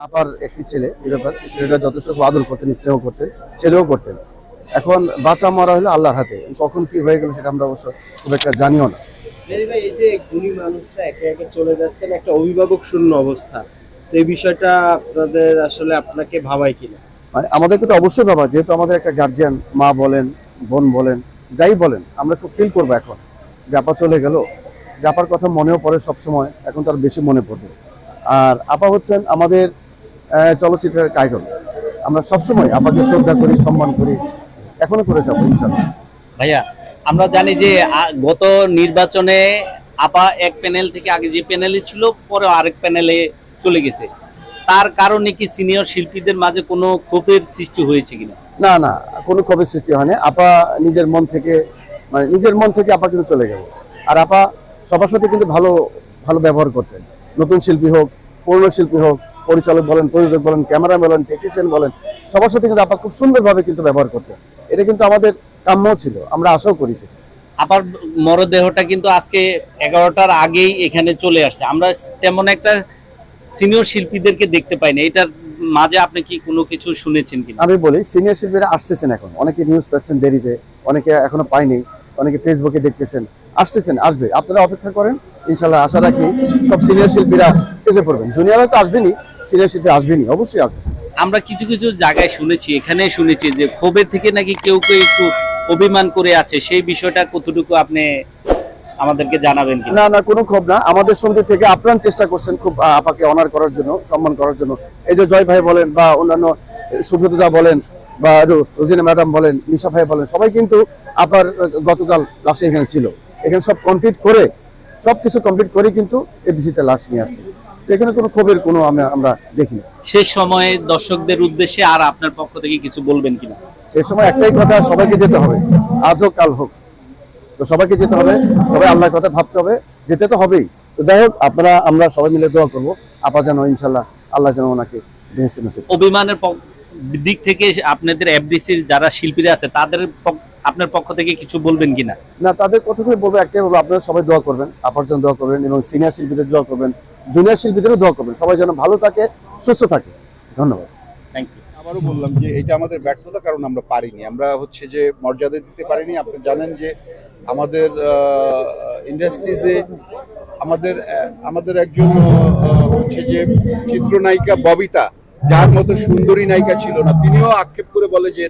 আপার একটি ছেলে ব্যাপার ছেলেটা যথেষ্ট আদর করতেন স্নেহ করতেন ছেলেও করতেন। এখন বাঁচা মারা হলো আল্লাহর হাতে। কখন কি হয়ে গেল সেটা আমরা অবশ্য খুব একটা জানিও না। মেহেদি এই যে গুণী মানুষরা একে একে চলে যাচ্ছেন একটা অভিভাবক শূন্য অবস্থা। তো এই বিষয়টা আপনাদের আসলে আপনাকে ভাবায় কিনা? মানে আমাদেরকে তো অবশ্যই যেহেতু আমাদের একটা গার্জিয়ান মা বলেন বোন বলেন যাই বলেন আমরা খুব ফিল করব এখন। চলে গেল। আপার কথা মনেও পড়ে সবসময় এখন তার বেশি মনে পড়বে। আর আপা হচ্ছেন আমাদের চলচ্চিত্রের কাইকন আমরা সবসময় আপাকে শ্রদ্ধা করি সম্মান করি এখনও করে যাব ইনশাল্লাহ ভাইয়া আমরা জানি যে গত নির্বাচনে আপা এক প্যানেল থেকে আগে যে প্যানেলে ছিল পরে আরেক প্যানেলে চলে গেছে। তার কারণে কি সিনিয়র শিল্পীদের মাঝে কোনো ক্ষোভের সৃষ্টি হয়েছে কিনা? না না কোনো ক্ষোভের সৃষ্টি হয়নি। আপা নিজের মন থেকে মানে নিজের মন থেকে আপা কিন্তু চলে গেল। আর আপা সবার সাথে কিন্তু ভালো ভালো ব্যবহার করতেন। নতুন শিল্পী হোক পুরনো শিল্পী হোক পরিচালক বলেন প্রযোজক বলেন ক্যামেরা বলেন টেকনিশিয়ান বলেন সবার সাথে কিন্তু আপা খুব সুন্দরভাবে কিন্তু ব্যবহার করতেন। এটা কিন্তু আমাদের কাম্য ছিল আমরা আশাও করি। আপার মরদেহটা কিন্তু আজকে এগারোটার আগেই এখানে চলে আসছে। আমরা তেমন একটা সিনিয়র শিল্পীদেরকে দেখতে পাইনি। এটার মাঝে আপনি কি কোনো কিছু শুনেছেন কিনা? আমি বলি সিনিয়র শিল্পীরা আসতেছেন এখন। অনেকে নিউজ পাচ্ছেন দেরিতে অনেকে এখনও পাইনি অনেকে ফেসবুকে দেখতেছেন। আসতেছেন আসবে। আপনারা অপেক্ষা করেন ইনশাল্লাহ আশা রাখি সব সিনিয়র শিল্পীরা এসে পড়বেন। জুনিয়ররা তো আসবেনই সিনিয়র শিল্পী আসবেনই অবশ্যই আসবে আমরা কিছু কিছু জায়গায় শুনেছি এখানে শুনেছি যে ক্ষোভের থেকে নাকি কেউ কেউ একটু অভিমান করে আছে সেই বিষয়টা কতটুকু আপনি আমাদেরকে জানাবেন না না কোনো ক্ষোভ না। আমাদের সমিতি থেকে আপ্রাণ চেষ্টা করছেন খুব আপাকে অনার করার জন্য সম্মান করার জন্য। এই যে জয় ভাই বলেন বা অন্যান্য সুব্রতদা বলেন বা রোজিনা ম্যাডাম বলেন নিশা ভাই বলেন সবাই কিন্তু আপার গতকাল লাশে এখানে ছিল। এখানে সব কমপ্লিট করে সব কিছু কমপ্লিট করে কিন্তু এবিসিতে লাশ নিয়ে আসছে। এখানে কোনো ক্ষোভের কোনো আমরা দেখি সে সময়ে দর্শকদের উদ্দেশ্যে আর আপনার পক্ষ থেকে কিছু বলবেন কিনা? সেই সময় একটাই কথা সবাইকে যেতে হবে। আজ হোক কাল হোক। তো সবাইকে যেতে হবে সবাই আল্লাহর কথা ভাবতে হবে। যেতে তো হবেই। তো যাই হোক আপনারা আমরা সবাই মিলে দোয়া করব। আপা যেন ইনশাল্লাহ আল্লাহ যেন ওনাকে অভিমানের দিক থেকে আপনাদের এফডিসির যারা শিল্পীরা আছে তাদের আপনার পক্ষ থেকে কিছু বলবেন কিনা? না তাদের কথা বলব একটাই বলব আপনারা সবাই দোয়া করবেন। আপার জন্য দোয়া করবেন এবং সিনিয়র শিল্পীদের দোয়া করবেন। জুনিয়র শিল্পীদেরও দোয়া করবেন। সবাই যেন ভালো থাকে, সুস্থ থাকে। ধন্যবাদ। থ্যাংক ইউ আবারও বললাম যে এটা আমাদের ব্যর্থতা কারণ আমরা পারিনি। আমরা হচ্ছে যে মর্যাদা দিতে পারিনি। আপনি জানেন যে আমাদের ইন্ডাস্ট্রিজে আমাদের আমাদের একজন হচ্ছে যে চিত্রনায়িকা ববিতা, যার মতো সুন্দরী নায়িকা ছিল না। তিনিও আক্ষেপ করে বলে যে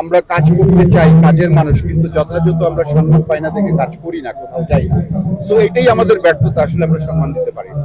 আমরা কাজ করতে চাই কাজের মানুষ, কিন্তু যথাযথ আমরা সম্মান পাই না দেখে কাজ করি না, কোথাও যাই না। সো এটাই আমাদের ব্যর্থতা। আসলে আমরা সম্মান দিতে পারি না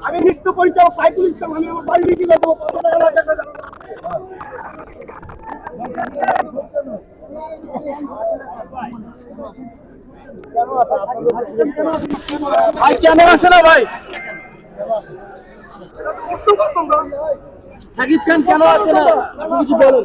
আমি নৃত্য পরিচালক সাইকেল ইসলাম আমি আমার বাড়ি বিক্রি করব কত টাকা? ভাই কেন আসে না ভাই? সাকিব খান কেন আসে না কিছু বলুন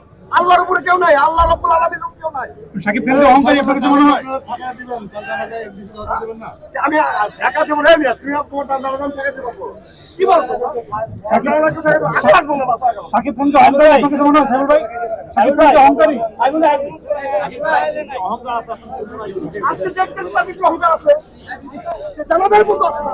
আল্লাহর উপরে কেউ নাই আল্লাহ রব্বুল আলামিনের উপরে কেউ নাই। সাকিব খানের অহংকারী আপনার কাছে মনে হয়? আমি ঢাকা দেবো রে মিয়া তুমি তোমার দাদা কি বলব? ঢাকা আসব না বাবা। সাকিব খানকে অহংকারী আপনার কাছে মনে হয় সাহেব ভাই? সাকিব খানকে অহংকারী? আজকে দেখতেছি তার কিছু অহংকার আছে। সে জানাদের মতো আছে। না।